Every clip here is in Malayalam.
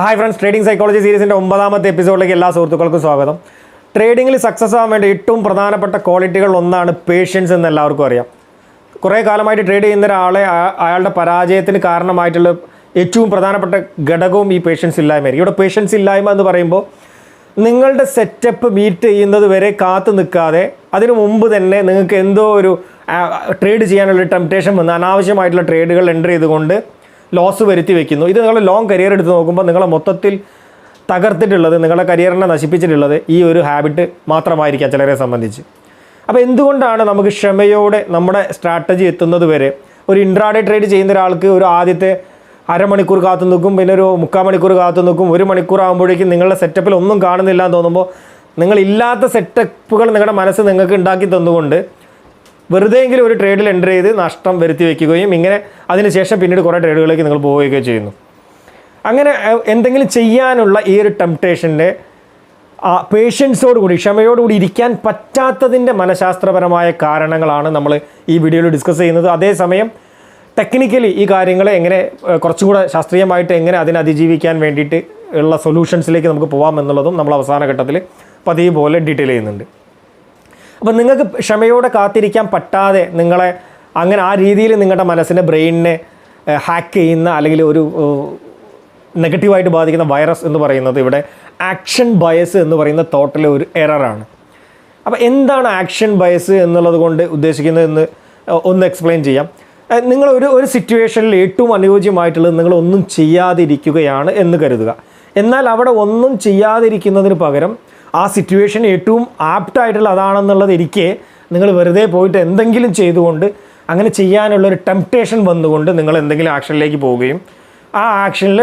ഹായ് ഫ്രണ്ട്സ് ട്രേഡിംഗ് സൈക്കോളജി സീരീസിന്റെ ഒമ്പതാമത്തെ എപ്പിസോഡിലേക്ക് എല്ലാ സുഹൃത്തുക്കൾക്കും സ്വാഗതം. ട്രേഡിങ്ങിൽ സക്സസ് ആവാൻ വേണ്ടി ഏറ്റവും പ്രധാനപ്പെട്ട ക്വാളിറ്റികൾ ഒന്നാണ് പേഷ്യൻസ് എന്ന് എല്ലാവർക്കും അറിയാം. കുറേ കാലമായിട്ട് ട്രേഡ് ചെയ്യുന്ന ഒരാളെ അയാളുടെ പരാജയത്തിന് കാരണമായിട്ടുള്ള ഏറ്റവും പ്രധാനപ്പെട്ട ഘടകവും ഈ പേഷ്യൻസ് ഇല്ലായ്മയായിരിക്കും. ഇവിടെ പേഷ്യൻസ് ഇല്ലായ്മ എന്ന് പറയുമ്പോൾ നിങ്ങളുടെ സെറ്റപ്പ് മീറ്റ് ചെയ്യുന്നത് വരെ കാത്തു നിൽക്കാതെ അതിനു മുമ്പ് തന്നെ നിങ്ങൾക്ക് എന്തോ ഒരു ട്രേഡ് ചെയ്യാനുള്ള ടെംപ്റ്റേഷൻ വന്ന് അനാവശ്യമായിട്ടുള്ള ട്രേഡുകൾ എന്റർ ചെയ്തുകൊണ്ട് ലോസ് വരുത്തി വെക്കുന്നു. ഇത് നിങ്ങൾ ലോങ് കരിയർ എടുത്ത് നോക്കുമ്പോൾ നിങ്ങളെ മൊത്തത്തിൽ തകർത്തിട്ടുള്ളത് നിങ്ങളുടെ കരിയറിനെ നശിപ്പിച്ചിട്ടുള്ളത് ഈ ഒരു ഹാബിറ്റ് മാത്രമായിരിക്കാം ചിലരെ സംബന്ധിച്ച്. അപ്പോൾ എന്തുകൊണ്ടാണ് നമുക്ക് ക്ഷമയോടെ നമ്മുടെ സ്ട്രാറ്റജി എത്തുന്നത് വരെ ഒരു ഇൻട്രാഡേ ട്രേഡ് ചെയ്യുന്ന ഒരാൾക്ക് ഒരു ആദ്യത്തെ അരമണിക്കൂർ കാത്തു നിൽക്കും പിന്നെ ഒരു മുക്കാൽ മണിക്കൂർ കാത്തു നിൽക്കും ഒരു മണിക്കൂർ ആകുമ്പോഴേക്കും നിങ്ങളുടെ സെറ്റപ്പിൽ ഒന്നും കാണുന്നില്ല എന്ന് തോന്നുമ്പോൾ നിങ്ങളില്ലാത്ത സെറ്റപ്പുകൾ നിങ്ങളുടെ മനസ്സ് നിങ്ങൾക്ക് ഉണ്ടാക്കി തന്നുകൊണ്ട് വെറുതെയെങ്കിലും ഒരു ട്രേഡിൽ എന്റർ ചെയ്ത് നഷ്ടം വരുത്തി വയ്ക്കുകയും ഇങ്ങനെ അതിനുശേഷം പിന്നീട് കുറേ ട്രേഡുകളിലേക്ക് നിങ്ങൾ പോവുകയൊക്കെ ചെയ്യുന്നു. അങ്ങനെ എന്തെങ്കിലും ചെയ്യാനുള്ള ഈ ഒരു ടെംപ്റ്റേഷന്റെ പേഷ്യൻസോടുകൂടി ക്ഷമയോടുകൂടി ഇരിക്കാൻ പറ്റാത്തതിന്റെ മനഃശാസ്ത്രപരമായ കാരണങ്ങളാണ് നമ്മൾ ഈ വീഡിയോയിൽ ഡിസ്കസ് ചെയ്യുന്നത്. അതേസമയം ടെക്നിക്കലി ഈ കാര്യങ്ങളെ എങ്ങനെ കുറച്ചും കുറച്ചുകൂടെ ശാസ്ത്രീയമായിട്ട് എങ്ങനെ അതിനെ അതിജീവിക്കാൻ വേണ്ടിയിട്ട് ഉള്ള സൊല്യൂഷൻസിലേക്ക് നമുക്ക് പോകാം എന്നുള്ളതും നമ്മൾ അവസാന ഘട്ടത്തിൽ പതിവ് പോലെ ഡീറ്റെയിൽ ചെയ്യുന്നുണ്ട്. അപ്പം നിങ്ങൾക്ക് ക്ഷമയോടെ കാത്തിരിക്കാൻ പറ്റാതെ നിങ്ങളെ അങ്ങനെ ആ രീതിയിൽ നിങ്ങളുടെ മനസ്സിന്റെ ബ്രെയിനിനെ ഹാക്ക് ചെയ്യുന്ന അല്ലെങ്കിൽ ഒരു നെഗറ്റീവായിട്ട് ബാധിക്കുന്ന വൈറസ് എന്ന് പറയുന്നത് ഇവിടെ ആക്ഷൻ ബയസ് എന്ന് പറയുന്ന തോട്ടിലെ ഒരു എററാണ്. അപ്പോൾ എന്താണ് ആക്ഷൻ ബയസ് എന്നുള്ളത് കൊണ്ട് ഉദ്ദേശിക്കുന്നതെന്ന് ഒന്ന് എക്സ്പ്ലെയിൻ ചെയ്യാം. നിങ്ങൾ ഒരു ഒരു സിറ്റുവേഷനിൽ ഏറ്റവും അനുയോജ്യമായിട്ടുള്ളത് നിങ്ങൾ ഒന്നും ചെയ്യാതിരിക്കുകയാണ് എന്ന് കരുതുക. എന്നാൽ അവിടെ ഒന്നും ചെയ്യാതിരിക്കുന്നതിന് പകരം ആ സിറ്റുവേഷൻ ഏറ്റവും ആപ്റ്റായിട്ടുള്ള അതാണെന്നുള്ളത് ഇരിക്കെ നിങ്ങൾ വെറുതെ പോയിട്ട് എന്തെങ്കിലും ചെയ്തുകൊണ്ട് അങ്ങനെ ചെയ്യാനുള്ളൊരു ടെംപ്റ്റേഷൻ വന്നുകൊണ്ട് നിങ്ങൾ എന്തെങ്കിലും ആക്ഷനിലേക്ക് പോവുകയും ആ ആക്ഷനിൽ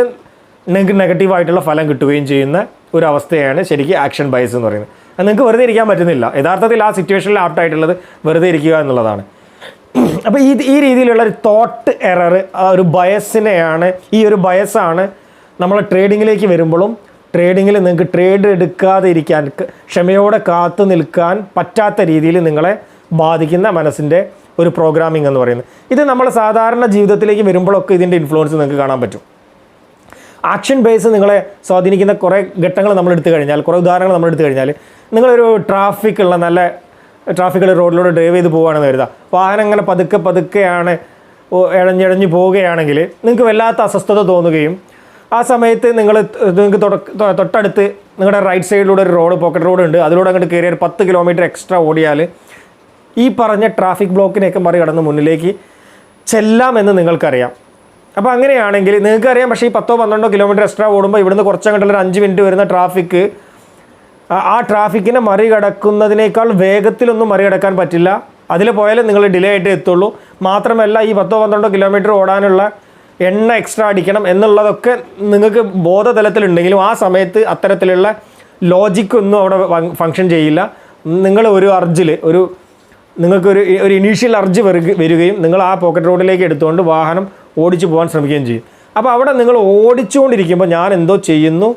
നിങ്ങൾക്ക് നെഗറ്റീവായിട്ടുള്ള ഫലം കിട്ടുകയും ചെയ്യുന്ന ഒരു അവസ്ഥയാണ് ശരിക്കും ആക്ഷൻ ബയസ് എന്ന് പറയുന്നത്. അത് നിങ്ങൾക്ക് വെറുതെ ഇരിക്കാൻ പറ്റുന്നില്ല. യഥാർത്ഥത്തിൽ ആ സിറ്റുവേഷനിൽ ആപ്റ്റായിട്ടുള്ളത് വെറുതെ ഇരിക്കുക എന്നുള്ളതാണ്. അപ്പോൾ ഈ ഈ രീതിയിലുള്ള ഒരു തോട്ട് എറർ ആ ഒരു ബയസിനെയാണ് ഈ ഒരു ബയസാണ് നമ്മൾ ട്രേഡിങ്ങിലേക്ക് വരുമ്പോഴും ട്രേഡിങ്ങിൽ നിങ്ങൾക്ക് ട്രേഡ് എടുക്കാതെ ഇരിക്കാൻ ക്ഷമയോടെ കാത്തു നിൽക്കാൻ പറ്റാത്ത രീതിയിൽ നിങ്ങളെ ബാധിക്കുന്ന മനസ്സിന്റെ ഒരു പ്രോഗ്രാമിംഗ് എന്ന് പറയുന്നത്. ഇത് നമ്മൾ സാധാരണ ജീവിതത്തിലേക്ക് വരുമ്പോഴൊക്കെ ഇതിന്റെ ഇൻഫ്ലുവൻസ് നിങ്ങൾക്ക് കാണാൻ പറ്റും. ആക്ഷൻ ബേസ് നിങ്ങളെ സ്വാധീനിക്കുന്ന കുറേ ഘട്ടങ്ങൾ നമ്മൾ എടുത്തു കഴിഞ്ഞാൽ കുറേ ഉദാഹരണങ്ങൾ നമ്മൾ എടുത്തു കഴിഞ്ഞാൽ നിങ്ങളൊരു ട്രാഫിക് ഉള്ള നല്ല ട്രാഫിക്കുള്ള റോഡിലൂടെ ഡ്രൈവ് ചെയ്ത് പോവുകയാണെന്ന് കരുതുക. വാഹനം ഇങ്ങനെ പതുക്കെ പതുക്കെയാണ് ഇഴഞ്ഞിഴഞ്ഞ് പോവുകയാണെങ്കിൽ നിങ്ങൾക്ക് വല്ലാത്ത അസ്വസ്ഥത തോന്നുകയും ആ സമയത്ത് നിങ്ങൾ നിങ്ങൾക്ക് തൊട്ടടുത്ത് നിങ്ങളുടെ റൈറ്റ് സൈഡിലൂടെ ഒരു റോഡ് പോക്കറ്റ് റോഡ് ഉണ്ട്. അതിലൂടെ അങ്ങോട്ട് കയറിയാൽ ഒരു പത്ത് കിലോമീറ്റർ എക്സ്ട്രാ ഓടിയാൽ ഈ പറഞ്ഞ ട്രാഫിക് ബ്ലോക്കിനെയൊക്കെ മറികടന്ന് മുന്നിലേക്ക് ചെല്ലാമെന്ന് നിങ്ങൾക്കറിയാം. അപ്പോൾ അങ്ങനെയാണെങ്കിൽ നിങ്ങൾക്കറിയാം പക്ഷേ ഈ പത്തോ പന്ത്രണ്ടോ കിലോമീറ്റർ എക്സ്ട്രാ ഓടുമ്പോൾ ഇവിടുന്ന് കുറച്ചങ്ങോട്ടുള്ള ഒരു അഞ്ച് മിനിറ്റ് വരുന്ന ട്രാഫിക്ക് ആ ട്രാഫിക്കിനെ മറികടക്കുന്നതിനേക്കാൾ വേഗത്തിലൊന്നും മറികടക്കാൻ പറ്റില്ല. അതിൽ പോയാലും നിങ്ങൾ ഡിലേ ആയിട്ട് എത്തുള്ളൂ. മാത്രമല്ല ഈ പത്തോ പന്ത്രണ്ടോ കിലോമീറ്റർ ഓടാനുള്ള എണ്ണ എക്സ്ട്രാ അടിക്കണം എന്നുള്ളതൊക്കെ നിങ്ങൾക്ക് ബോധതലത്തിലുണ്ടെങ്കിലും ആ സമയത്ത് അത്തരത്തിലുള്ള ലോജിക്കൊന്നും അവിടെ ഫങ്ഷൻ ചെയ്യില്ല. നിങ്ങൾ ഒരു അർജിൽ ഒരു നിങ്ങൾക്കൊരു ഒരു ഇനീഷ്യൽ അർജ് വരിക വരികയും നിങ്ങൾ ആ പോക്കറ്റ് റോഡിലേക്ക് എടുത്തുകൊണ്ട് വാഹനം ഓടിച്ചു പോകാൻ ശ്രമിക്കുകയും ചെയ്യും. അപ്പോൾ അവിടെ നിങ്ങൾ ഓടിച്ചുകൊണ്ടിരിക്കുമ്പോൾ ഞാൻ എന്തോ ചെയ്യുന്നു?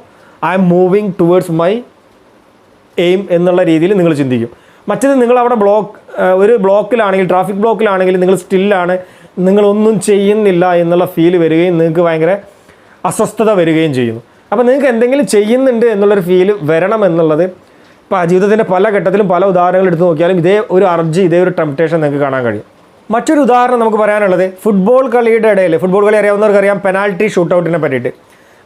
I am moving towards my aim എന്നുള്ള രീതിയിൽ നിങ്ങൾ ചിന്തിക്കും. മറ്റത് നിങ്ങൾ അവിടെ ബ്ലോക്ക് ഒരു ബ്ലോക്കിലാണെങ്കിൽ ട്രാഫിക് ബ്ലോക്കിലാണെങ്കിൽ നിങ്ങൾ സ്റ്റില്ലാണ് നിങ്ങളൊന്നും ചെയ്യുന്നില്ല എന്നുള്ള ഫീൽ വരികയും നിങ്ങൾക്ക് ഭയങ്കര അസ്വസ്ഥത വരികയും ചെയ്യുന്നു. അപ്പോൾ നിങ്ങൾക്ക് എന്തെങ്കിലും ചെയ്യുന്നുണ്ട് എന്നുള്ളൊരു ഫീൽ വരണം എന്നുള്ളത് ഇപ്പോൾ ജീവിതത്തിന്റെ പല ഘട്ടത്തിലും പല ഉദാഹരണങ്ങൾ എടുത്ത് നോക്കിയാലും ഇതേ ഒരു അർജി ഇതേ ഒരു ടെംപ്റ്റേഷൻ നിങ്ങൾക്ക് കാണാൻ കഴിയും. മറ്റൊരു ഉദാഹരണം നമുക്ക് പറയാനുള്ളത് ഫുട്ബോൾ കളിയുടെ ഇടയിൽ ഫുട്ബോൾ കളി അറിയാവുന്നവർക്ക് അറിയാം പെനാൽറ്റി ഷൂട്ടൗട്ടിനെ പറ്റിയിട്ട്.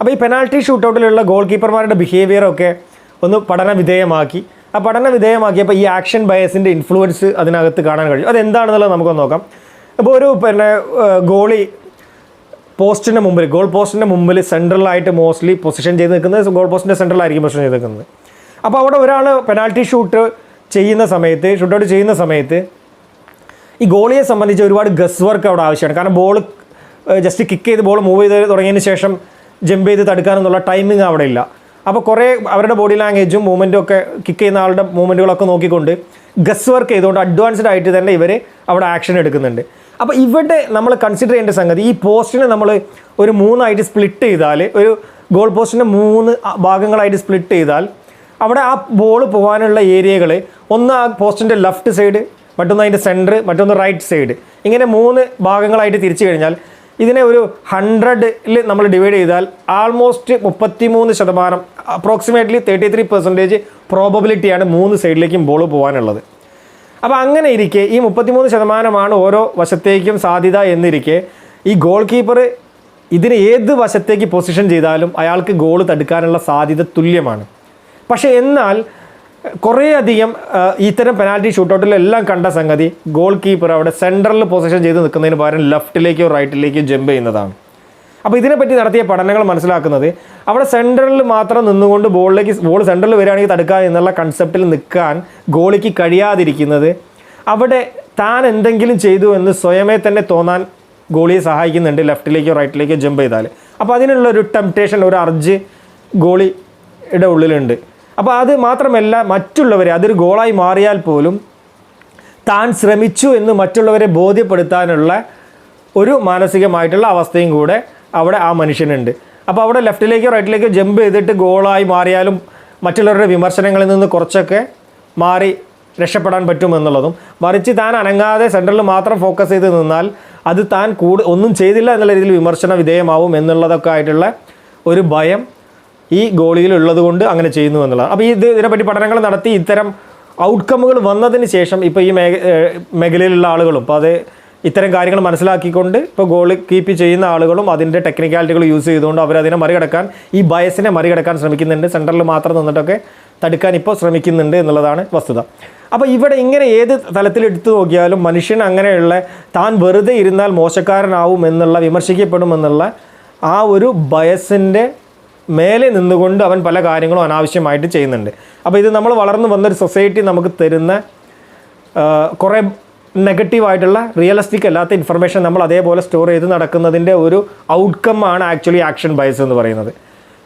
അപ്പോൾ ഈ പെനാൽറ്റി ഷൂട്ടൗട്ടിലുള്ള ഗോൾ കീപ്പർമാരുടെ ബിഹേവിയറൊക്കെ ഒന്ന് പഠന വിധേയമാക്കി. ആ പഠന വിധേയമാക്കിയപ്പോൾ ഈ ആക്ഷൻ ബയസിന്റെ ഇൻഫ്ലുവൻസ് അതിനകത്ത് കാണാൻ കഴിയും. അതെന്താണെന്നുള്ളത് നമുക്കൊന്ന് നോക്കാം. ഇപ്പോൾ ഒരു പിന്നെ ഗോളി പോസ്റ്റിന്റെ മുമ്പിൽ ഗോൾ പോസ്റ്റിന്റെ മുമ്പിൽ സെൻട്രലായിട്ട് മോസ്റ്റ്ലി പൊസിഷൻ ചെയ്ത് നിൽക്കുന്നത് ഗോൾ പോസ്റ്റിന്റെ സെൻട്രലായിരിക്കും പൊസിഷൻ ചെയ്ത് നിൽക്കുന്നത്. അപ്പോൾ അവിടെ ഒരാൾ പെനാൽറ്റി ഷൂട്ട് ചെയ്യുന്ന സമയത്ത് ഷൂട്ടൗട്ട് ചെയ്യുന്ന സമയത്ത് ഈ ഗോളിയെ സംബന്ധിച്ച് ഒരുപാട് ഗസ് വർക്ക് അവിടെ ആവശ്യമാണ്. കാരണം ബോൾ ജസ്റ്റ് കിക്ക് ചെയ്ത് ബോൾ മൂവ് ചെയ്ത് തുടങ്ങിയതിന് ശേഷം ജമ്പ് ചെയ്ത് തടുക്കാനെന്നുള്ള ടൈമിംഗ് അവിടെ ഇല്ല. അപ്പോൾ കുറേ അവരുടെ ബോഡി ലാംഗ്വേജും മൂവ്മെന്റും ഒക്കെ കിക്ക് ചെയ്യുന്ന ആളുടെ മൂവ്മെന്റുകളൊക്കെ നോക്കിക്കൊണ്ട് ഗസ് വർക്ക് ചെയ്തുകൊണ്ട് അഡ്വാൻസ്ഡ് ആയിട്ട് തന്നെ ഇവർ അവിടെ ആക്ഷൻ എടുക്കുന്നുണ്ട്. അപ്പോൾ ഇവിടെ നമ്മൾ കൺസിഡർ ചെയ്യേണ്ട സംഗതി ഈ പോസ്റ്റിനെ നമ്മൾ ഒരു മൂന്നായിട്ട് സ്പ്ലിറ്റ് ചെയ്താൽ ഒരു ഗോൾ പോസ്റ്റിനെ മൂന്ന് ഭാഗങ്ങളായിട്ട് സ്പ്ലിറ്റ് ചെയ്താൽ അവിടെ ആ ബോൾ പോകാനുള്ള ഏരിയകൾ ഒന്ന് ആ പോസ്റ്റിന്റെ ലെഫ്റ്റ് സൈഡ് മറ്റൊന്ന് അതിന്റെ സെന്റർ മറ്റൊന്ന് റൈറ്റ് സൈഡ് ഇങ്ങനെ മൂന്ന് ഭാഗങ്ങളായിട്ട് തിരിച്ചു കഴിഞ്ഞാൽ ഇതിനെ ഒരു ഹൺഡ്രഡിൽ നമ്മൾ ഡിവൈഡ് ചെയ്താൽ ആൾമോസ്റ്റ് മുപ്പത്തിമൂന്ന് ശതമാനം അപ്രോക്സിമേറ്റ്ലി തേർട്ടി ത്രീ പെർസെന്റേജ് പ്രോബബിലിറ്റിയാണ് മൂന്ന് സൈഡിലേക്കും ബോൾ പോകാനുള്ളത്. അപ്പോൾ അങ്ങനെ ഇരിക്കെ. ഈ മുപ്പത്തിമൂന്ന് ശതമാനമാണ് ഓരോ വശത്തേക്കും സാധ്യത എന്നിരിക്കെ. ഈ ഗോൾ കീപ്പർ ഇതിന് ഏത് വശത്തേക്ക് പൊസിഷൻ ചെയ്താലും അയാൾക്ക് ഗോൾ തടുക്കാനുള്ള സാധ്യത തുല്യമാണ്. പക്ഷേ എന്നാൽ കുറേയധികം ഇത്തരം പെനാൽറ്റി ഷൂട്ടൗട്ടിലെല്ലാം കണ്ട സംഗതി ഗോൾ കീപ്പർ അവിടെ സെൻട്രലിൽ പൊസിഷൻ ചെയ്ത് നിൽക്കുന്നതിന് പകരം ലെഫ്റ്റിലേക്കോ റൈറ്റിലേക്കോ ജമ്പ് ചെയ്യുന്നതാണ്. അപ്പോൾ ഇതിനെപ്പറ്റി നടത്തിയ പഠനങ്ങൾ മനസ്സിലാക്കുന്നത് അവിടെ സെന്ററിൽ മാത്രം നിന്നുകൊണ്ട് ബോളിലേക്ക് ബോൾ സെന്ററിൽ വരികയാണെങ്കിൽ തടുക്കുക എന്നുള്ള കൺസെപ്റ്റിൽ നിൽക്കാൻ ഗോളിക്ക് കഴിയാതിരിക്കുന്നത് അവിടെ താൻ എന്തെങ്കിലും ചെയ്തു എന്ന് സ്വയമേ തന്നെ തോന്നാൻ ഗോളിയെ സഹായിക്കുന്നുണ്ട് ലെഫ്റ്റിലേക്കോ റൈറ്റിലേക്കോ ജമ്പ് ചെയ്താൽ അപ്പോൾ അതിനുള്ള ഒരു ടെംപ്റ്റേഷൻ ഒരു അർജ് ഗോളിയുടെ ഉള്ളിലുണ്ട്. അപ്പോൾ അത് മാത്രമല്ല മറ്റുള്ളവരെ അതൊരു ഗോളായി മാറിയാൽ പോലും താൻ ശ്രമിച്ചു എന്ന് മറ്റുള്ളവരെ ബോധ്യപ്പെടുത്താനുള്ള ഒരു മാനസികമായിട്ടുള്ള അവസ്ഥയും കൂടെ അവിടെ ആ മനുഷ്യനുണ്ട്. അപ്പോൾ അവിടെ ലെഫ്റ്റിലേക്കോ റൈറ്റിലേക്കോ ജമ്പ് ചെയ്തിട്ട് ഗോളായി മാറിയാലും മറ്റുള്ളവരുടെ വിമർശനങ്ങളിൽ നിന്ന് കുറച്ചൊക്കെ മാറി രക്ഷപ്പെടാൻ പറ്റുമെന്നുള്ളതും മറിച്ച് താൻ അനങ്ങാതെ സെൻട്രലിൽ മാത്രം ഫോക്കസ് ചെയ്ത് നിന്നാൽ അത് താൻ കൂടു ഒന്നും ചെയ്തില്ല എന്നുള്ള രീതിയിൽ വിമർശന വിധേയമാവും എന്നുള്ളതൊക്കെ ആയിട്ടുള്ള ഒരു ഭയം ഈ ഗോളിയിൽ ഉള്ളത് കൊണ്ട് അങ്ങനെ ചെയ്യുന്നു എന്നുള്ളത് അപ്പോൾ ഇത് ഇതിനെപ്പറ്റി പഠനങ്ങൾ നടത്തി ഇത്തരം ഔട്ട്കമ്മുകൾ വന്നതിന് ശേഷം ഇപ്പോൾ ഈ മേഖ മേഖലയിലുള്ള ആളുകളും അപ്പോൾ അത് ഇത്തരം കാര്യങ്ങൾ മനസ്സിലാക്കിക്കൊണ്ട് ഇപ്പോൾ ഗോൾ കീപ്പ് ചെയ്യുന്ന ആളുകളും അതിന്റെ ടെക്നിക്കാലിറ്റികൾ യൂസ് ചെയ്തുകൊണ്ട് അവരതിനെ മറികടക്കാൻ ഈ ബയസിനെ മറികടക്കാൻ ശ്രമിക്കുന്നുണ്ട്. സെന്ററിൽ മാത്രം നിന്നിട്ടൊക്കെ തടുക്കാൻ ഇപ്പോൾ ശ്രമിക്കുന്നുണ്ട് എന്നുള്ളതാണ് വസ്തുത. അപ്പോൾ ഇവിടെ ഇങ്ങനെ ഏത് തലത്തിൽ എടുത്തു നോക്കിയാലും മനുഷ്യൻ അങ്ങനെയുള്ള താൻ വെറുതെ ഇരുന്നാൽ മോശക്കാരനാവും എന്നുള്ള വിമർശിക്കപ്പെടുമെന്നുള്ള ആ ഒരു ബയസിന്റെ മേലെ നിന്നുകൊണ്ട് അവൻ പല കാര്യങ്ങളും അനാവശ്യമായിട്ട് ചെയ്യുന്നുണ്ട്. അപ്പോൾ ഇത് നമ്മൾ വളർന്നു വന്നൊരു സൊസൈറ്റി നമുക്ക് തരുന്ന കുറേ നെഗറ്റീവായിട്ടുള്ള റിയലിസ്റ്റിക് അല്ലാത്ത ഇൻഫർമേഷൻ നമ്മൾ അതേപോലെ സ്റ്റോർ ചെയ്ത് നടക്കുന്നതിന്റെ ഒരു ഔട്ട്കം ആണ് ആക്ച്വലി ആക്ഷൻ ബയസ് എന്ന് പറയുന്നത്.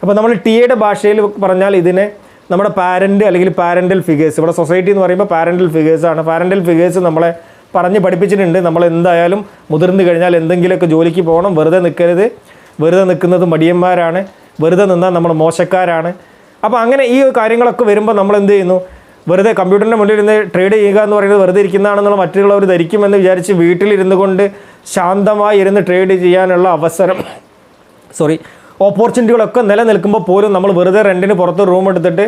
അപ്പോൾ നമ്മൾ ടി എയുടെ ഭാഷയിൽ പറഞ്ഞാൽ ഇതിനെ നമ്മുടെ പാരന്റ് അല്ലെങ്കിൽ പാരന്റൽ ഫിഗേഴ്സ് ഇവിടെ സൊസൈറ്റി എന്ന് പറയുമ്പോൾ പാരന്റൽ ഫിഗേഴ്സ് ആണ്. പാരന്റൽ ഫിഗേഴ്സ് നമ്മളെ പറഞ്ഞ് പഠിപ്പിച്ചിട്ടുണ്ട്. നമ്മൾ എന്തായാലും മുതിർന്നു കഴിഞ്ഞാൽ എന്തെങ്കിലുമൊക്കെ ജോലിക്ക് പോകണം. വെറുതെ നിൽക്കരുത്. വെറുതെ നിൽക്കുന്നത് മടിയന്മാരാണ്. വെറുതെ നിന്നാൽ നമ്മൾ മോശക്കാരാണ്. അപ്പോൾ അങ്ങനെ ഈ കാര്യങ്ങളൊക്കെ വരുമ്പോൾ നമ്മൾ എന്ത് ചെയ്യുന്നു? വെറുതെ കമ്പ്യൂട്ടറിന്റെ മുന്നിൽ ഇരുന്ന് ട്രേഡ് ചെയ്യുക എന്ന് പറയുന്നത് വെറുതെ ഇരിക്കുന്നതാണെന്നുള്ള മറ്റുള്ളവർ ധരിക്കുമെന്ന് വിചാരിച്ച് വീട്ടിലിരുന്നു കൊണ്ട് ശാന്തമായി ഇരുന്ന് ട്രേഡ് ചെയ്യാനുള്ള അവസരം. സോറി ഓപ്പർച്യൂണിറ്റികളൊക്കെ നിലനിൽക്കുമ്പോൾ പോലും നമ്മൾ വെറുതെ റെന്റിന് പുറത്ത് റൂം എടുത്തിട്ട്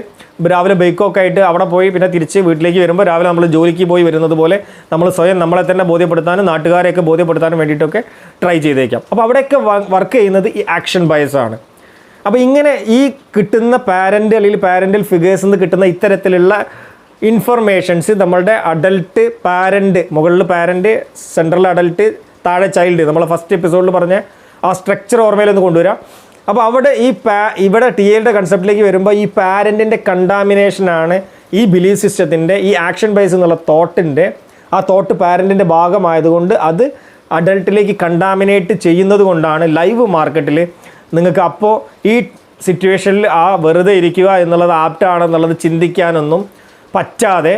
രാവിലെ ബൈക്കൊക്കെ ആയിട്ട് അവിടെ പോയി പിന്നെ തിരിച്ച് വീട്ടിലേക്ക് വരുമ്പോൾ രാവിലെ നമ്മൾ ജോലിക്ക് പോയി വരുന്നത് പോലെ നമ്മൾ സ്വയം നമ്മളെ തന്നെ ബോധ്യപ്പെടുത്താനും നാട്ടുകാരെയൊക്കെ ബോധ്യപ്പെടുത്താനും വേണ്ടിയിട്ടൊക്കെ ട്രൈ ചെയ്തേക്കാം. അപ്പോൾ അവിടെയൊക്കെ വർക്ക് ചെയ്യുന്നത് ഈ ആക്ഷൻ ബയസ് ആണ്. അപ്പോൾ ഇങ്ങനെ ഈ കിട്ടുന്ന പാരന്റ് അല്ലെങ്കിൽ പാരന്റൽ ഫിഗേഴ്സ് നിന്ന് കിട്ടുന്ന ഇത്തരത്തിലുള്ള ഇൻഫർമേഷൻസ് നമ്മളുടെ അഡൽട്ട് പാരന്റ് മുകളിൽ പാരന്റ് സെൻട്രൽ അഡൽട്ട് താഴെ ചൈൽഡ് നമ്മൾ ഫസ്റ്റ് എപ്പിസോഡിൽ പറഞ്ഞ ആ സ്ട്രക്ചർ ഓർമ്മയിലൊന്ന് കൊണ്ടുവരാം. അപ്പോൾ അവിടെ ഈ പാ ഇവിടെ ടി എയുടെ കൺസെപ്റ്റിലേക്ക് വരുമ്പോൾ ഈ പാരന്റിന്റെ കണ്ടാമിനേഷനാണ് ഈ ബിലീഫ് സിസ്റ്റത്തിന്റെ ഈ ആക്ഷൻ ബേസ് എന്നുള്ള തോട്ടിന്റെ ആ തോട്ട് പാരന്റിന്റെ ഭാഗമായതുകൊണ്ട് അത് അഡൾട്ടിലേക്ക് കണ്ടാമിനേറ്റ് ചെയ്യുന്നത് കൊണ്ടാണ് ലൈവ് മാർക്കറ്റിൽ നിങ്ങൾക്ക് അപ്പോൾ ഈ സിറ്റുവേഷനിൽ ആ വെറുതെ ഇരിക്കുക എന്നുള്ളത് ആപ്റ്റാണെന്നുള്ളത് ചിന്തിക്കാനൊന്നും പറ്റാതെ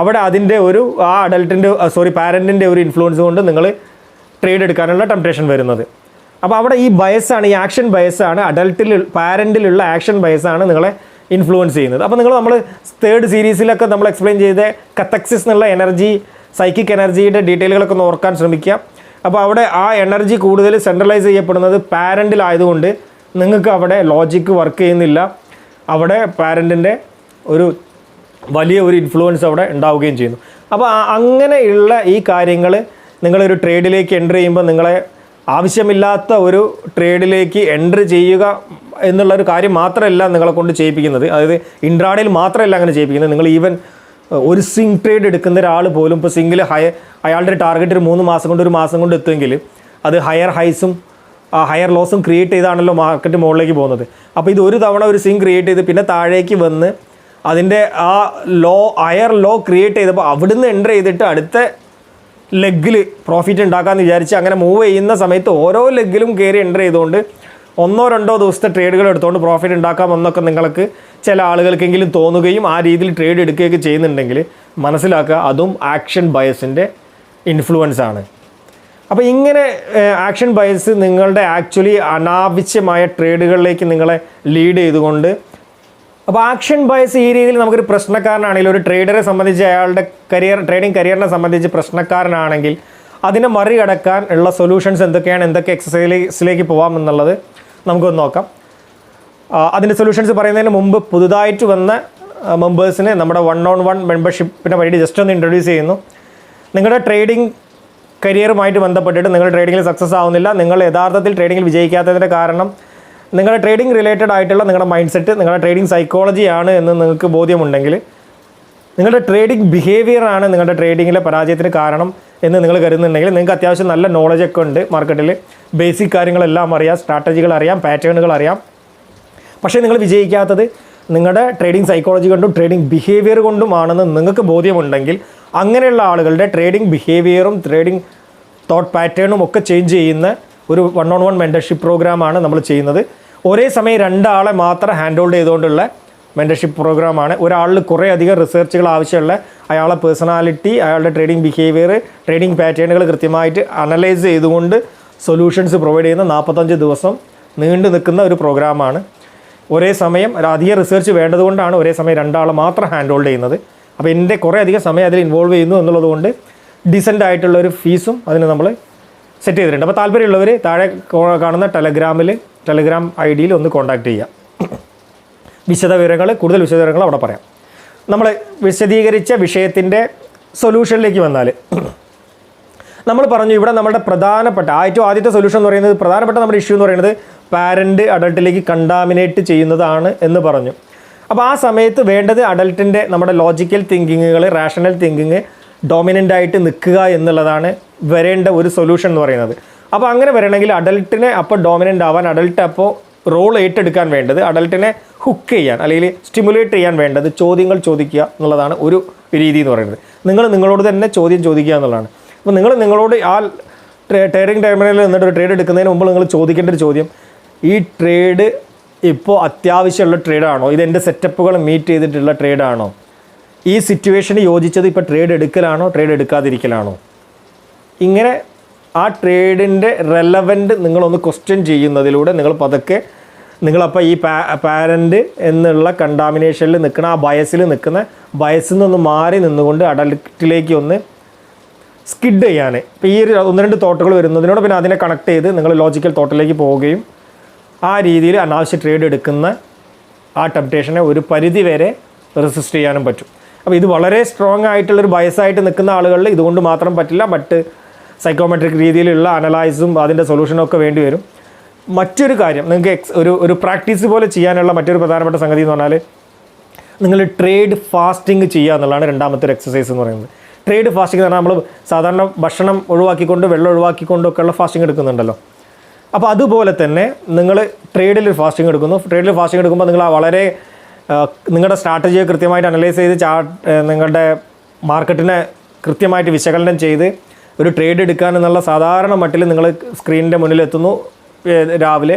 അവിടെ അതിന്റെ ഒരു ആ അഡൽട്ടിന്റെ സോറി പാരന്റിന്റെ ഒരു ഇൻഫ്ലുവൻസ് കൊണ്ട് നിങ്ങൾ ട്രേഡ് എടുക്കാനുള്ള ടെംപ്റ്റേഷൻ വരുന്നത്. അപ്പോൾ അവിടെ ഈ ബയസാണ് ഈ ആക്ഷൻ ബയസാണ് അഡൽട്ടിൽ പാരന്റിലുള്ള ആക്ഷൻ ബയസാണ് നിങ്ങളെ ഇൻഫ്ലുവൻസ് ചെയ്യുന്നത്. അപ്പോൾ നിങ്ങൾ നമ്മൾ തേർഡ് സീരീസിലൊക്കെ നമ്മൾ എക്സ്പ്ലെയിൻ ചെയ്ത കത്തക്സിസ് എന്നുള്ള എനർജി സൈക്കിക് എനർജിയുടെ ഡീറ്റെയിലുകളൊക്കെ ഒന്ന് ഓർക്കാൻ ശ്രമിക്കുക. അപ്പോൾ അവിടെ ആ എനർജി കൂടുതൽ സെൻട്രലൈസ് ചെയ്യപ്പെടുന്നത് പാരന്റിലായതുകൊണ്ട് നിങ്ങൾക്ക് അവിടെ ലോജിക്ക് വർക്ക് ചെയ്യുന്നില്ല. അവിടെ പാരന്റിന്റെ ഒരു വലിയ ഒരു ഇൻഫ്ലുവൻസ് അവിടെ ഉണ്ടാവുകയും ചെയ്യുന്നു. അപ്പോൾ അങ്ങനെയുള്ള ഈ കാര്യങ്ങൾ നിങ്ങളൊരു ട്രേഡിലേക്ക് എന്റർ ചെയ്യുമ്പോൾ നിങ്ങളെ ആവശ്യമില്ലാത്ത ഒരു ട്രേഡിലേക്ക് എന്റർ ചെയ്യുക എന്നുള്ളൊരു കാര്യം മാത്രമല്ല നിങ്ങളെ കൊണ്ട് ചെയ്യിപ്പിക്കുന്നത്. അതായത് ഇൻട്രാഡയിൽ മാത്രമല്ല അങ്ങനെ ചെയ്യിപ്പിക്കുന്നത്. നിങ്ങൾ ഈവൻ ഒരു സിങ് ട്രേഡ് എടുക്കുന്ന ഒരാൾ പോലും ഇപ്പോൾ സിംഗിൽ ഹയർ അയാളുടെ ടാർഗറ്റ് ഒരു മൂന്ന് മാസം കൊണ്ട് ഒരു മാസം കൊണ്ട് എത്തുമെങ്കിൽ അത് ഹയർ ഹൈസും ഹയർ ലോസും ക്രിയേറ്റ് ചെയ്താണല്ലോ മാർക്കറ്റ് മുകളിലേക്ക് പോകുന്നത്. അപ്പോൾ ഇത് ഒരു തവണ ഒരു സിങ് ക്രിയേറ്റ് ചെയ്ത് പിന്നെ താഴേക്ക് വന്ന് അതിന്റെ ആ ലോ ഹയർ ലോ ക്രിയേറ്റ് ചെയ്തപ്പോൾ അവിടുന്ന് എന്റർ ചെയ്തിട്ട് അടുത്ത ലെഗിൽ പ്രോഫിറ്റ് ഉണ്ടാക്കാമെന്ന് വിചാരിച്ച് അങ്ങനെ മൂവ് ചെയ്യുന്ന സമയത്ത് ഓരോ ലെഗിലും കയറി എന്റർ ചെയ്തുകൊണ്ട് ഒന്നോ രണ്ടോ ദിവസത്തെ ട്രേഡുകൾ എടുത്തുകൊണ്ട് പ്രോഫിറ്റ് ഉണ്ടാക്കാമെന്നൊക്കെ നിങ്ങൾക്ക് ചില ആളുകൾക്കെങ്കിലും തോന്നുകയും ആ രീതിയിൽ ട്രേഡ് എടുക്കുകയൊക്കെ ചെയ്യുന്നുണ്ടെങ്കിൽ മനസ്സിലാക്കുക അതും ആക്ഷൻ ബയസിന്റെ ഇൻഫ്ലുവൻസ് ആണ്. അപ്പോൾ ഇങ്ങനെ ആക്ഷൻ ബയസ് നിങ്ങളുടെ ആക്ച്വലി അനാവശ്യമായ ട്രേഡുകളിലേക്ക് നിങ്ങളെ ലീഡ് ചെയ്തുകൊണ്ട് അപ്പോൾ ആക്ഷൻ ബയസ് ഈ രീതിയിൽ നമുക്കൊരു പ്രശ്നക്കാരനാണെങ്കിൽ ഒരു ട്രേഡറെ സംബന്ധിച്ച് അയാളുടെ കരിയർ ട്രേഡിംഗ് കരിയറിനെ സംബന്ധിച്ച് പ്രശ്നക്കാരനാണെങ്കിൽ അതിനെ മറികടക്കാൻ ഉള്ള സൊല്യൂഷൻസ് എന്തൊക്കെയാണ് എന്തൊക്കെ എക്സസൈസിലേക്ക് പോകാം എന്നുള്ളത് നമുക്കൊന്ന് നോക്കാം. അതിന്റെ സൊല്യൂഷൻസ് പറയുന്നതിന് മുമ്പ് പുതുതായിട്ട് വന്ന മെമ്പേഴ്സിന് നമ്മുടെ വൺ ഓൺ വൺ മെമ്പർഷിപ്പിനെ പറ്റി ജസ്റ്റ് ഒന്ന് ഇൻട്രൊഡ്യൂസ് ചെയ്യുന്നു. നിങ്ങളുടെ ട്രേഡിംഗ് കരിയറുമായിട്ട് ബന്ധപ്പെട്ടിട്ട് നിങ്ങൾ ട്രേഡിങ്ങിൽ സക്സസ് ആവുന്നില്ല. നിങ്ങൾ യഥാർത്ഥത്തിൽ ട്രേഡിങ്ങിൽ വിജയിക്കാത്തതിന്റെ കാരണം നിങ്ങളുടെ ട്രേഡിംഗ് റിലേറ്റഡ് ആയിട്ടുള്ള നിങ്ങളുടെ മൈൻഡ് സെറ്റ് നിങ്ങളുടെ ട്രേഡിംഗ് സൈക്കോളജി ആണ് എന്ന് നിങ്ങൾക്ക് ബോധ്യമുണ്ടെങ്കിൽ നിങ്ങളുടെ ട്രേഡിംഗ് ബിഹേവിയർ ആണ് നിങ്ങളുടെ ട്രേഡിങ്ങിലെ പരാജയത്തിന് കാരണം എന്ന് നിങ്ങൾ കരുതുന്നുണ്ടെങ്കിൽ നിങ്ങൾക്ക് അത്യാവശ്യം നല്ല നോളജൊക്കെ ഉണ്ട് മാർക്കറ്റിൽ ബേസിക് കാര്യങ്ങളെല്ലാം അറിയാം സ്ട്രാറ്റജികൾ അറിയാം പാറ്റേണുകൾ അറിയാം. പക്ഷേ നിങ്ങൾ വിജയിക്കാത്തത് നിങ്ങളുടെ ട്രേഡിംഗ് സൈക്കോളജി കൊണ്ടും ട്രേഡിംഗ് ബിഹേവിയർ കൊണ്ടുമാണെന്ന് നിങ്ങൾക്ക് ബോധ്യമുണ്ടെങ്കിൽ അങ്ങനെയുള്ള ആളുകളുടെ ട്രേഡിംഗ് ബിഹേവിയറും ട്രേഡിംഗ് തോട്ട് പാറ്റേണും ഒക്കെ ചേഞ്ച് ചെയ്യുന്ന ഒരു വൺ ഓൺ വൺ മെന്റർഷിപ്പ് പ്രോഗ്രാമാണ് നമ്മൾ ചെയ്യുന്നത്. ഒരേ സമയം രണ്ടാളെ മാത്രം ഹാൻഡ് ഹോൾഡ് ചെയ്തുകൊണ്ടുള്ള മെന്റർഷിപ്പ് പ്രോഗ്രാമാണ് ഒരാളിൽ കുറേ അധികം റിസർച്ചുകൾ ആവശ്യമുള്ള അയാളെ പേഴ്സണാലിറ്റി അയാളുടെ ട്രേഡിംഗ് ബിഹേവിയർ ട്രേഡിംഗ് പാറ്റേണുകൾ കൃത്യമായിട്ട് അനലൈസ് ചെയ്തുകൊണ്ട് സൊല്യൂഷൻസ് പ്രൊവൈഡ് ചെയ്യുന്ന നാൽപ്പത്തഞ്ച് ദിവസം നീണ്ടു നിൽക്കുന്ന ഒരു പ്രോഗ്രാമാണ് ഒരേ സമയം അധികം റിസർച്ച് വേണ്ടതുകൊണ്ടാണ് ഒരേ സമയം രണ്ടാളെ മാത്രം ഹാൻഡ് ഹോൾഡ് ചെയ്യുന്നത്. അപ്പോൾ എന്റെ കുറേ അധികം സമയം അതിൽ ഇൻവോൾവ് ചെയ്യുന്നു എന്നുള്ളത് കൊണ്ട് ഡീസന്റ് ആയിട്ടുള്ള ഒരു ഫീസും അതിന് നമ്മൾ സെറ്റ് ചെയ്തിട്ടുണ്ട്. അപ്പോൾ താല്പര്യമുള്ളവർ താഴെ കാണുന്ന ടെലഗ്രാമിൽ ടെലഗ്രാം ഐ ഡിയിൽ ഒന്ന് കോൺടാക്റ്റ് ചെയ്യുക. വിശദവിവരങ്ങൾ കൂടുതൽ വിശദവിവരങ്ങൾ അവിടെ പറയാം. നമ്മൾ വിശദീകരിച്ച വിഷയത്തിന്റെ സൊല്യൂഷനിലേക്ക് വന്നാൽ നമ്മൾ പറഞ്ഞു ഇവിടെ നമ്മുടെ പ്രധാനപ്പെട്ട ഏറ്റവും ആദ്യത്തെ സൊല്യൂഷൻ എന്ന് പറയുന്നത് പ്രധാനപ്പെട്ട നമ്മുടെ ഇഷ്യൂ എന്ന് പറയുന്നത് പാരന്റ് അഡൾട്ടിലേക്ക് കണ്ടാമിനേറ്റ് ചെയ്യുന്നതാണ് എന്ന് പറഞ്ഞു. അപ്പോൾ ആ സമയത്ത് വേണ്ടത് അഡൾട്ടിന്റെ നമ്മുടെ ലോജിക്കൽ തിങ്കിങ്ങുകൾ റാഷണൽ തിങ്കിങ് ഡോമിനന്റ് ആയിട്ട് നിൽക്കുക എന്നുള്ളതാണ് വരേണ്ട ഒരു സൊല്യൂഷൻ എന്ന് പറയുന്നത്. അപ്പോൾ അങ്ങനെ വരണമെങ്കിൽ അഡൾട്ടിനെ അപ്പോൾ ഡോമിനന്റ് ആവാൻ അഡൾട്ട് അപ്പോൾ റോൾ ഏറ്റെടുക്കാൻ വേണ്ടത് അഡൾട്ടിനെ ഹുക്ക് ചെയ്യാൻ അല്ലെങ്കിൽ സ്റ്റിമുലേറ്റ് ചെയ്യാൻ വേണ്ടത് ചോദ്യങ്ങൾ ചോദിക്കുക എന്നുള്ളതാണ് ഒരു രീതി എന്ന് പറയുന്നത്. നിങ്ങൾ നിങ്ങളോട് തന്നെ ചോദ്യം ചോദിക്കുക എന്നുള്ളതാണ്. അപ്പോൾ നിങ്ങൾ നിങ്ങളോട് ആ ട്രേഡിംഗ് ടെർമിനലിൽ നിന്നിട്ട് ഒരു ട്രേഡ് എടുക്കുന്നതിന് മുമ്പ് നിങ്ങൾ ചോദിക്കേണ്ട ഒരു ചോദ്യം ഈ ട്രേഡ് ഇപ്പോൾ അത്യാവശ്യമുള്ള ട്രേഡാണോ? ഇത് എന്റെ സെറ്റപ്പുകൾ മീറ്റ് ചെയ്തിട്ടുള്ള ട്രേഡാണോ? ഈ സിറ്റുവേഷന് യോജിച്ചത് ഇപ്പോൾ ട്രേഡ് എടുക്കലാണോ? ട്രേഡ് എടുക്കാതിരിക്കലാണോ? ഇങ്ങനെ ആ ട്രേഡിന്റെ റെലവന്റ് നിങ്ങളൊന്ന് ക്വസ്റ്റ്യൻ ചെയ്യുന്നതിലൂടെ നിങ്ങൾ പതുക്കെ നിങ്ങളപ്പോൾ ഈ പാരന്റ് എന്നുള്ള കണ്ടാമിനേഷനിൽ നിൽക്കുന്ന ആ ബയസിൽ നിൽക്കുന്ന ബയസിൽ നിന്നൊന്ന് മാറി നിന്നുകൊണ്ട് അഡൽട്ടിലേക്ക് ഒന്ന് സ്കിഡ് ചെയ്യാൻ. ഇപ്പോൾ ഈ ഒരു ഒന്ന് രണ്ട് തോട്ടുകൾ വരുന്നതിനോട് പിന്നെ അതിനെ കണക്ട് ചെയ്ത് നിങ്ങൾ ലോജിക്കൽ തോട്ടിലേക്ക് പോവുകയും ആ രീതിയിൽ അനാവശ്യ ട്രേഡ് എടുക്കുന്ന ആ ടെംപ്റ്റേഷനെ ഒരു പരിധി വരെ റെസിസ്റ്റ് ചെയ്യാനും പറ്റും. അപ്പോൾ ഇത് വളരെ സ്ട്രോങ് ആയിട്ടുള്ളൊരു ബയസായിട്ട് നിൽക്കുന്ന ആളുകളിൽ ഇതുകൊണ്ട് മാത്രം പറ്റില്ല. ബട്ട് സൈക്കോമെട്രിക് രീതിയിലുള്ള അനലൈസും അതിന്റെ സൊല്യൂഷനും ഒക്കെ വേണ്ടി വരും. മറ്റൊരു കാര്യം നിങ്ങൾക്ക് എക്സ് ഒരു ഒരു പ്രാക്ടീസ് പോലെ ചെയ്യാനുള്ള മറ്റൊരു പ്രധാനപ്പെട്ട സംഗതി എന്ന് പറഞ്ഞാൽ നിങ്ങൾ ട്രേഡ് ഫാസ്റ്റിംഗ് ചെയ്യുക എന്നുള്ളതാണ് രണ്ടാമത്തെ ഒരു എക്സസൈസ് എന്ന് പറയുന്നത്. ട്രേഡ് ഫാസ്റ്റിംഗ് എന്ന് പറഞ്ഞാൽ നമ്മൾ സാധാരണ ഭക്ഷണം ഒഴിവാക്കിക്കൊണ്ട് വെള്ളം ഒഴിവാക്കിക്കൊണ്ടൊക്കെയുള്ള ഫാസ്റ്റിംഗ് എടുക്കുന്നുണ്ടല്ലോ. അപ്പോൾ അതുപോലെ തന്നെ നിങ്ങൾ ട്രേഡിൽ ഫാസ്റ്റിംഗ് എടുക്കുന്നു. ട്രേഡിൽ ഫാസ്റ്റിംഗ് എടുക്കുമ്പോൾ നിങ്ങൾ വളരെ നിങ്ങളുടെ സ്ട്രാറ്റജിയെ കൃത്യമായിട്ട് അനലൈസ് ചെയ്ത് ചാ നിങ്ങളുടെ മാർക്കറ്റിനെ കൃത്യമായിട്ട് വിശകലനം ചെയ്ത് ഒരു ട്രേഡ് എടുക്കാൻ എന്നുള്ള സാധാരണ മട്ടിൽ നിങ്ങൾ സ്ക്രീനിന്റെ മുന്നിൽ എത്തുന്നു രാവിലെ.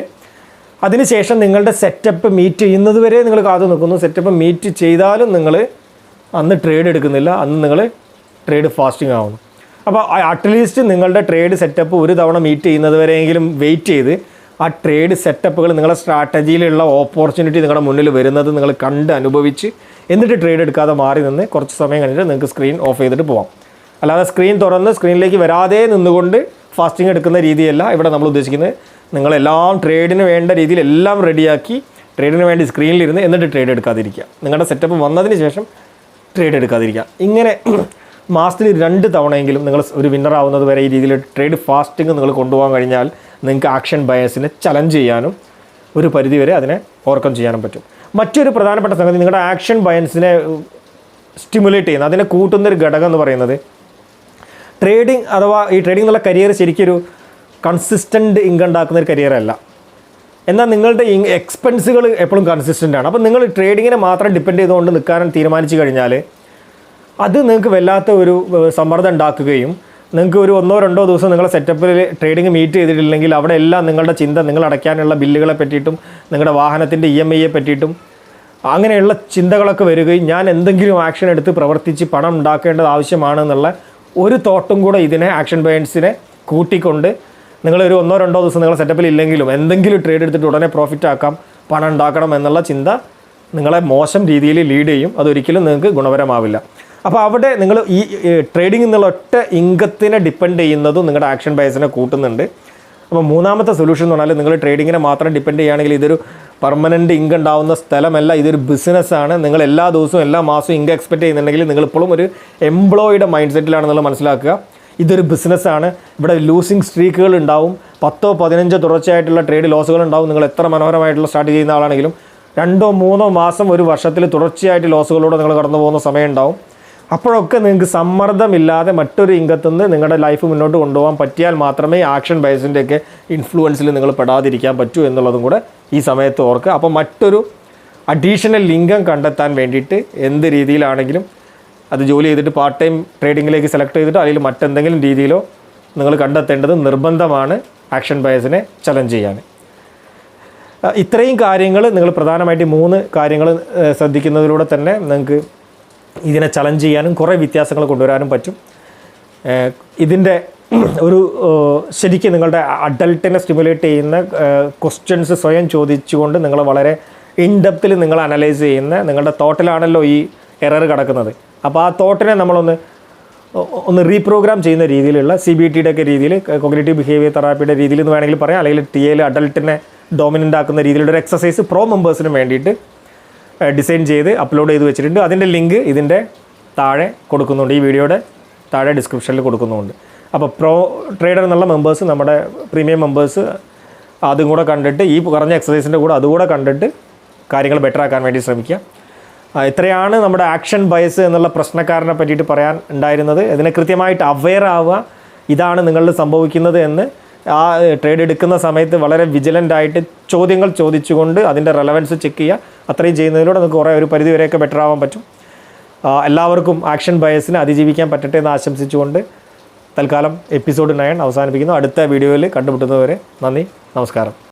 അതിനുശേഷം നിങ്ങളുടെ സെറ്റപ്പ് മീറ്റ് ചെയ്യുന്നത് വരെ നിങ്ങൾ കാത്തു നിൽക്കുന്നു. സെറ്റപ്പ് മീറ്റ് ചെയ്താലും നിങ്ങൾ അന്ന് ട്രേഡ് എടുക്കുന്നില്ല. അന്ന് നിങ്ങൾ ട്രേഡ് ഫാസ്റ്റിംഗ് ആവുന്നു. അപ്പോൾ അറ്റ്ലീസ്റ്റ് നിങ്ങളുടെ ട്രേഡ് സെറ്റപ്പ് ഒരു തവണ മീറ്റ് ചെയ്യുന്നത് വരെയെങ്കിലും വെയിറ്റ് ചെയ്ത് ആ ട്രേഡ് സെറ്റപ്പുകൾ നിങ്ങളുടെ സ്ട്രാറ്റജിയിലുള്ള ഓപ്പർച്യൂണിറ്റി നിങ്ങളുടെ മുന്നിൽ വരുന്നത് നിങ്ങൾ കണ്ട് അനുഭവിച്ച് എന്നിട്ട് ട്രേഡ് എടുക്കാതെ മാറി നിന്ന് കുറച്ച് സമയം കഴിഞ്ഞിട്ട് നിങ്ങൾക്ക് സ്ക്രീൻ ഓഫ് ചെയ്തിട്ട് പോവാം. അല്ലാതെ സ്ക്രീൻ തുറന്ന് സ്ക്രീനിലേക്ക് വരാതെ നിന്നുകൊണ്ട് ഫാസ്റ്റിംഗ് എടുക്കുന്ന രീതിയല്ല ഇവിടെ നമ്മൾ ഉദ്ദേശിക്കുന്നത്. നിങ്ങളെല്ലാം ട്രേഡിന് വേണ്ട രീതിയിൽ എല്ലാം റെഡിയാക്കി ട്രേഡിന് വേണ്ടി സ്ക്രീനിലിരുന്ന് എന്നിട്ട് ട്രേഡ് എടുക്കാതിരിക്കുക. നിങ്ങളുടെ സെറ്റപ്പ് വന്നതിന് ശേഷം ട്രേഡ് എടുക്കാതിരിക്കുക. ഇങ്ങനെ മാസത്തിൽ രണ്ട് തവണയെങ്കിലും നിങ്ങൾ ഒരു വിന്നർ ആവുന്നത് വരെ ഈ രീതിയിൽ ട്രേഡ് ഫാസ്റ്റിംഗ് നിങ്ങൾ കൊണ്ടുപോകാൻ കഴിഞ്ഞാൽ നിങ്ങൾക്ക് ആക്ഷൻ ബയസിനെ ചലഞ്ച് ചെയ്യാനും ഒരു പരിധിവരെ അതിനെ ഓവർകം ചെയ്യാനും പറ്റും. മറ്റൊരു പ്രധാനപ്പെട്ട സംഗതി നിങ്ങളുടെ ആക്ഷൻ ബയൻസിനെ സ്റ്റിമുലേറ്റ് ചെയ്യുന്ന അതിനെ കൂട്ടുന്ന ഒരു ഘടകം എന്ന് പറയുന്നത് ട്രേഡിംഗ് അഥവാ ഈ ട്രേഡിംഗ് എന്നുള്ള കരിയർ ശരിക്കൊരു കൺസിസ്റ്റന്റ് ഇൻകം ഉണ്ടാക്കുന്ന ഒരു കരിയറല്ല എന്നാൽ നിങ്ങളുടെ എക്സ്പെൻസുകൾ എപ്പോഴും കൺസിസ്റ്റന്റ് ആണ്. അപ്പോൾ നിങ്ങൾ ട്രേഡിങ്ങിനെ മാത്രം ഡിപ്പെൻഡ് ചെയ്തുകൊണ്ട് നിൽക്കാൻ തീരുമാനിച്ചു കഴിഞ്ഞാൽ അത് നിങ്ങൾക്ക് വല്ലാത്ത ഒരു സമ്മർദ്ദം ഉണ്ടാക്കുകയും നിങ്ങൾക്ക് ഒരു ഒന്നോ രണ്ടോ ദിവസം നിങ്ങളുടെ സെറ്റപ്പിൽ ട്രേഡിംഗ് മീറ്റ് ചെയ്തിട്ടില്ലെങ്കിൽ അവിടെ എല്ലാം നിങ്ങളുടെ ചിന്ത നിങ്ങൾ അടയ്ക്കാനുള്ള ബില്ലുകളെ പറ്റിയിട്ടും നിങ്ങളുടെ വാഹനത്തിന്റെ ഇ എം ഐയെ പറ്റിയിട്ടും അങ്ങനെയുള്ള ചിന്തകളൊക്കെ വരികയും ഞാൻ എന്തെങ്കിലും ആക്ഷൻ എടുത്ത് പ്രവർത്തിച്ച് പണം ഉണ്ടാക്കേണ്ടത് ആവശ്യമാണെന്നുള്ള ഒരു തോട്ടും കൂടെ ഇതിനെ ആക്ഷൻ ബയൻസിനെ കൂട്ടിക്കൊണ്ട് നിങ്ങളൊരു ഒന്നോ രണ്ടോ ദിവസം നിങ്ങളുടെ സെറ്റപ്പിൽ ഇല്ലെങ്കിലും എന്തെങ്കിലും ട്രേഡ് എടുത്തിട്ട് ഉടനെ പ്രോഫിറ്റ് ആക്കാം പണം ഉണ്ടാക്കണം എന്നുള്ള ചിന്ത നിങ്ങളെ മോശം രീതിയിൽ ലീഡ് ചെയ്യും. അതൊരിക്കലും നിങ്ങൾക്ക് ഗുണപരമാവില്ല. അപ്പോൾ അവിടെ നിങ്ങൾ ഈ ട്രേഡിംഗ് എന്നുള്ള ഒറ്റ ഇൻകത്തിനെ ഡിപ്പെൻഡ് ചെയ്യുന്നതും നിങ്ങളുടെ ആക്ഷൻ ബയസിനെ കൂട്ടുന്നുണ്ട്. അപ്പോൾ മൂന്നാമത്തെ സൊല്യൂഷൻ എന്ന് പറഞ്ഞാൽ നിങ്ങൾ ട്രേഡിങ്ങിനെ മാത്രം ഡിപ്പെൻഡ് ചെയ്യുകയാണെങ്കിൽ ഇതൊരു പെർമനന്റ് ഇൻകം ഉണ്ടാവുന്ന സ്ഥലമല്ല ഇതൊരു ബിസിനസ്സാണ് നിങ്ങൾ എല്ലാ ദിവസവും എല്ലാ മാസവും ഇൻകം എക്സ്പെക്ട് ചെയ്യുന്നുണ്ടെങ്കിൽ നിങ്ങൾ ഇപ്പോഴും ഒരു എംപ്ലോയിയുടെ മൈൻഡ് സെറ്റിലാണ് നിങ്ങൾ മനസ്സിലാക്കുക. ഇതൊരു ബിസിനസ്സാണ് ഇവിടെ ലൂസിങ് സ്ട്രീക്കുകൾ ഉണ്ടാവും. പത്തോ പതിനഞ്ചോ തുടർച്ചയായിട്ടുള്ള ട്രേഡ് ലോസുകൾ ഉണ്ടാവും. നിങ്ങൾ എത്ര മനോഹരമായിട്ടുള്ള സ്റ്റാർട്ട് ചെയ്യുന്ന ആളാണെങ്കിലും രണ്ടോ മൂന്നോ മാസം ഒരു വർഷത്തിൽ തുടർച്ചയായിട്ട് ലോസുകളോട് നിങ്ങൾ കടന്നു പോകുന്ന സമയം ഉണ്ടാവും. അപ്പോഴൊക്കെ നിങ്ങൾക്ക് സമ്മർദ്ദമില്ലാതെ മറ്റൊരു ഇംഗത്തുനിന്ന് നിങ്ങളുടെ ലൈഫ് മുന്നോട്ട് കൊണ്ടുപോകാൻ പറ്റിയാൽ മാത്രമേ ആക്ഷൻ ബയസിന്റെ ഒക്കെ ഇൻഫ്ലുവൻസിൽ നിങ്ങൾ പെടാതിരിക്കാൻ പറ്റൂ എന്നുള്ളതും കൂടെ ഈ സമയത്ത് ഓർക്കുക. അപ്പോൾ മറ്റൊരു അഡീഷണൽ ലിംഗം കണ്ടെത്താൻ വേണ്ടിയിട്ട് എന്ത് രീതിയിലാണെങ്കിലും അത് ജോലി ചെയ്തിട്ട് പാർട്ട് ടൈം ട്രേഡിങ്ങിലേക്ക് സെലക്ട് ചെയ്തിട്ട് അല്ലെങ്കിൽ മറ്റെന്തെങ്കിലും രീതിയിലോ നിങ്ങൾ കണ്ടെത്തേണ്ടത് നിർബന്ധമാണ് ആക്ഷൻ ബയസിനെ ചലഞ്ച് ചെയ്യാൻ. ഇത്രയും കാര്യങ്ങൾ നിങ്ങൾ പ്രധാനമായിട്ട് മൂന്ന് കാര്യങ്ങൾ ശ്രദ്ധിക്കുന്നതിലൂടെ തന്നെ നിങ്ങൾക്ക് ഇതിനെ ചലഞ്ച് ചെയ്യാനും കുറേ വ്യത്യാസങ്ങൾ കൊണ്ടുവരാനും പറ്റും. ഇതിന്റെ ഒരു ശരിക്കും നിങ്ങളുടെ അഡൽട്ടിനെ സ്റ്റിമുലേറ്റ് ചെയ്യുന്ന ക്വസ്റ്റ്യൻസ് സ്വയം ചോദിച്ചുകൊണ്ട് നിങ്ങൾ വളരെ ഇൻഡെപ്തിൽ നിങ്ങൾ അനലൈസ് ചെയ്യുന്ന നിങ്ങളുടെ തോട്ടിലാണല്ലോ ഈ എറർ കിടക്കുന്നത്. അപ്പോൾ ആ തോട്ടിനെ നമ്മളൊന്ന് ഒന്ന് റീപ്രോഗ്രാം ചെയ്യുന്ന രീതിയിലുള്ള സി ബി ടിയുടെ ഒക്കെ രീതിയിൽ കോഗ്നേറ്റീവ് ബിഹേവിയർ തെറാപ്പിയുടെ രീതിയിൽ എന്ന് വേണമെങ്കിൽ പറയാം. അല്ലെങ്കിൽ ടി എയിൽ അഡൽട്ടിനെ ഡോമിനന്റ് ആക്കുന്ന രീതിയിലുള്ള ഒരു എക്സസൈസ് പ്രോ മെമ്പേഴ്സിന് വേണ്ടിയിട്ട് ഡിസൈൻ ചെയ്ത് അപ്ലോഡ് ചെയ്ത് വെച്ചിട്ടുണ്ട്. അതിന്റെ ലിങ്ക് ഇതിന്റെ താഴെ കൊടുക്കുന്നുണ്ട്. ഈ വീഡിയോയുടെ താഴെ ഡിസ്ക്രിപ്ഷനിൽ കൊടുക്കുന്നുണ്ട്. അപ്പോൾ പ്രോ ട്രേഡർ എന്നുള്ള മെമ്പേഴ്സ് നമ്മുടെ പ്രീമിയം മെമ്പേഴ്സ് അതും കൂടെ കണ്ടിട്ട് ഈ പറഞ്ഞ എക്സസൈസിന്റെ കൂടെ അതുകൂടെ കണ്ടിട്ട് കാര്യങ്ങൾ ബെറ്റർ ആക്കാൻ വേണ്ടി ശ്രമിക്കുക. ഇത്രയാണ് നമ്മുടെ ആക്ഷൻ ബയസ് എന്നുള്ള പ്രശ്നക്കാരനെ പറ്റിയിട്ട് പറയാൻ ഉണ്ടായിരുന്നത്. ഇതിനെ കൃത്യമായിട്ട് അവെയർ ആവുക. ഇതാണ് നിങ്ങളിൽ സംഭവിക്കുന്നത് എന്ന് ആ ട്രേഡ് എടുക്കുന്ന സമയത്ത് വളരെ വിജിലന്റ് ആയിട്ട് ചോദ്യങ്ങൾ ചോദിച്ചുകൊണ്ട് അതിന്റെ റെലവൻസ് ചെക്ക് ചെയ്യുക. അത്രയും ചെയ്യുന്നതിലൂടെ നമുക്ക് കുറേ ഒരു പരിധിവരെയൊക്കെ ബെറ്റർ ആവാൻ പറ്റും. എല്ലാവർക്കും ആക്ഷൻ ബയസിനെ അതിജീവിക്കാൻ പറ്റട്ടെ എന്ന് ആശംസിച്ചുകൊണ്ട് തൽക്കാലം എപ്പിസോഡ് നയൻ അവസാനിപ്പിക്കുന്നു. അടുത്ത വീഡിയോയിൽ കണ്ടുമുട്ടുന്നതുവരെ നന്ദി നമസ്കാരം.